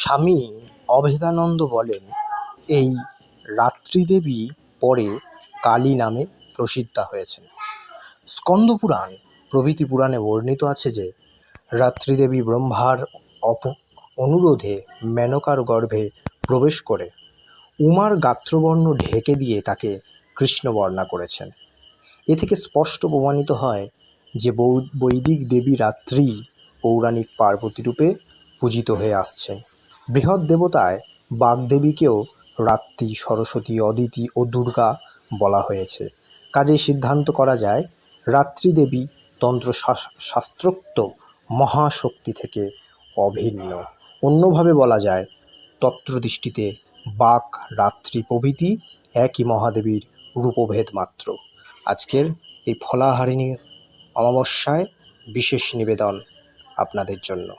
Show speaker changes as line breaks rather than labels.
স্বামী অভেদানন্দ বলেন, এই রাত্রিদেবী পরে কালী নামে প্রসিদ্ধা হয়েছেন। স্কন্দপুরাণ প্রভৃতি পুরাণে বর্ণিত আছে যে, রাত্রিদেবী ব্রহ্মার অপ, অনুরোধে মেনকার গর্ভে প্রবেশ করে উমার গাত্রবর্ণ ঢেকে দিয়ে তাকে কৃষ্ণবর্ণা করেছেন। এ থেকে স্পষ্ট প্রমাণিত হয় যে বৈদিক দেবী রাত্রি পৌরাণিক পার্বতী রূপে পূজিত হয়ে আসছেন। বৃহৎ দেবতায় বাগদেবীকেও রাত্রি, সরস্বতী, অদিতি ও দুর্গা বলা হয়েছে। কাজেই সিদ্ধান্ত করা যায়, রাত্রিদেবী তন্ত্র শাস- শাস্ত্রোক্ত মহাশক্তি থেকে অভিন্ন। অন্যভাবে বলা যায়, তত্ত্বদৃষ্টিতে বাক, রাত্রি প্রভৃতি একই মহাদেবীর রূপভেদ মাত্র। আজকের এই ফলাহারিণী অমাবস্যায় বিশেষ নিবেদন আপনাদের জন্য।